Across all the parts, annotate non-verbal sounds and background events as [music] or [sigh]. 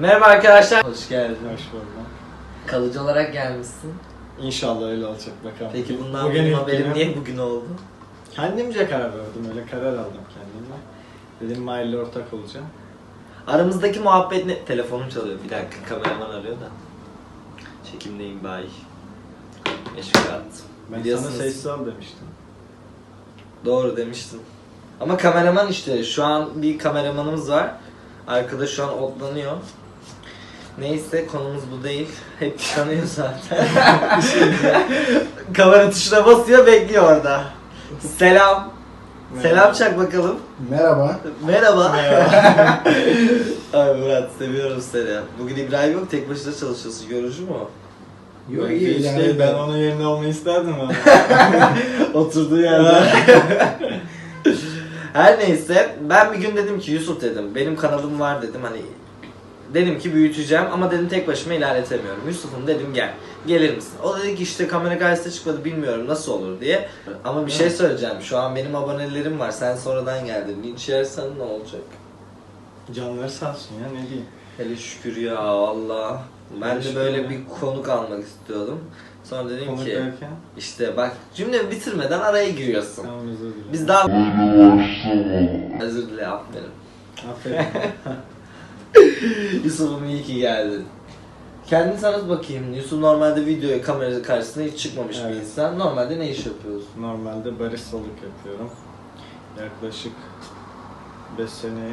Merhaba arkadaşlar. Hoş geldin. Hoş bulduk. Kalıcı olarak gelmişsin. İnşallah öyle olacak bakalım. Peki bundan Bugün benim haberim niye bugün oldu? Kendimce karar verdim. Öyle karar aldım kendimle. Dedim Mahir'le ortak olacağım. Aramızdaki muhabbet ne? Telefonum çalıyor. Bir dakika kameraman arıyor da. Çekimdeyim bay. Meşgulat. Ben Biliyorsunuz. sana sessiz ol demiştim. Doğru demiştin. Ama kameraman işte şu an bir kameramanımız var. Arkada şu an otlanıyor. Neyse konumuz bu değil. Hep tanıyor zaten. [laughs] Kamera tuşuna basıyor bekliyor orada. Selam. Selam çak bakalım. Merhaba. Merhaba. Ay [laughs] Murat seviyorum seni. Bugün İbrahim yok tek başına çalışıyorsun. Yorucu mu? Yok Ben iyi hiç yani. ben onun yerinde olmayı isterdim ama. [laughs] Oturduğu yerde. Her neyse ben bir gün dedim ki Yusuf dedim benim kanalım var dedim hani dedim ki büyüteceğim ama dedim tek başıma ilerletemiyorum. Yusuf'um dedim gel. Gelir misin? O dedi ki işte kamera karşısına çıkmadı bilmiyorum nasıl olur diye. Ama bir şey söyleyeceğim. Şu an benim abonelerim var. Sen sonradan geldin. Linç yersen ne olacak? Canları sağ olsun ya ne diyeyim. Hele şükür ya Allah. Ben de böyle bir konuk almak istiyordum. Sonra dedim Konuk ki derken. işte bak cümlemi bitirmeden araya giriyorsun. Tamam özür dilerim. Biz daha Özür dile aferin. Aferin. [laughs] [laughs] Yusuf'um iyi ki geldin. Kendini tanıt bakayım. Yusuf normalde videoya kamera karşısına hiç çıkmamış bir Evet. insan. Normalde ne iş yapıyorsun? Normalde baristalık yapıyorum. Yaklaşık 5 sene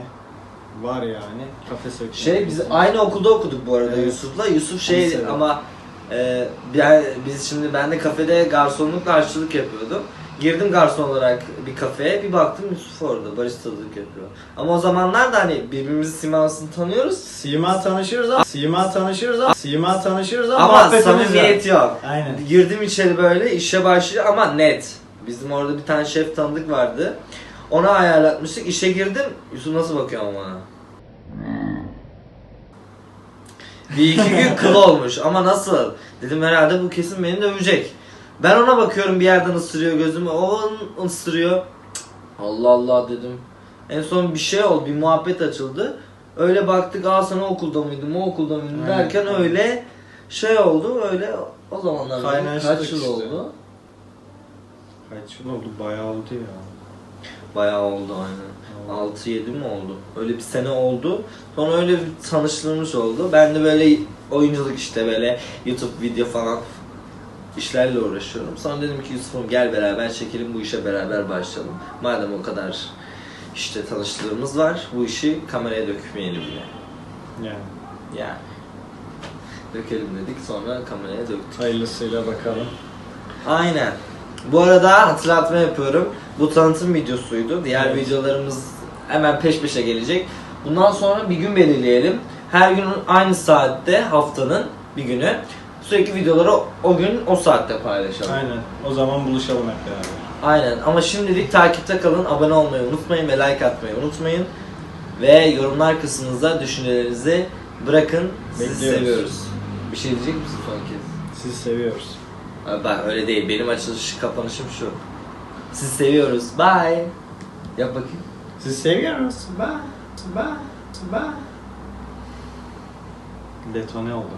var yani. Kafe sektörü. Şey biz aynı okulda okuduk bu arada Evet. Yusuf'la. Yusuf şey Lisede. ama e, ben, biz şimdi ben de kafede garsonlukla aşçılık yapıyordum. Girdim garson olarak bir kafeye bir baktım Yusuf orada baristalık yapıyor. Ama o zamanlar da hani birbirimizi simasını tanıyoruz. Sima tanışırız ama Sima tanışırız ama Sima tanışırız ama, Ama samimiyet yok. yok. Aynen. Girdim içeri böyle işe başlıyor ama net. Bizim orada bir tane şef tanıdık vardı. Ona ayarlatmıştık. İşe girdim. Yusuf nasıl bakıyor ama bana? Bir iki gün kıl olmuş ama nasıl? Dedim herhalde bu kesin beni dövecek. Ben ona bakıyorum bir yerden ısırıyor gözümü. O ısırıyor. Cık, Allah Allah dedim. En son bir şey oldu. Bir muhabbet açıldı. Öyle baktık aa sana okulda mıydım o okulda mıydım Aynen. derken öyle şey oldu öyle o zamanlar Kaynaştık kaç yıl işte. oldu? Kaç yıl oldu? Bayağı oldu ya. Bayağı oldu aynen. Oldu. 6-7 mi oldu? Öyle bir sene oldu. Sonra öyle bir tanıştığımız oldu. Ben de böyle oyunculuk işte böyle YouTube video falan işlerle uğraşıyorum. Sonra dedim ki Yusuf'um gel beraber çekelim bu işe beraber başlayalım. Madem o kadar işte tanıştığımız var bu işi kameraya dökmeyelim diye. Yani. Yani. Dökelim dedik sonra kameraya döktük. Hayırlısıyla bakalım. Aynen. Bu arada hatırlatma yapıyorum. Bu tanıtım videosuydu. Diğer Evet. videolarımız hemen peş peşe gelecek. Bundan sonra bir gün belirleyelim. Her gün aynı saatte haftanın bir günü. Sürekli videoları o- gün o saatte paylaşalım. Aynen. O zaman buluşalım hep beraber. Aynen. Ama şimdilik takipte kalın. Abone olmayı unutmayın ve like atmayı unutmayın. Ve yorumlar kısmınıza düşüncelerinizi bırakın. Sizi Bekliyoruz. seviyoruz. Bir şey diyecek misin son kez? Sizi seviyoruz. Abi Ben öyle değil. Benim açılış kapanışım şu. Sizi seviyoruz. Bye. Yap bakayım. Sizi seviyoruz. Bye. Bye. Bye. Detone oldu.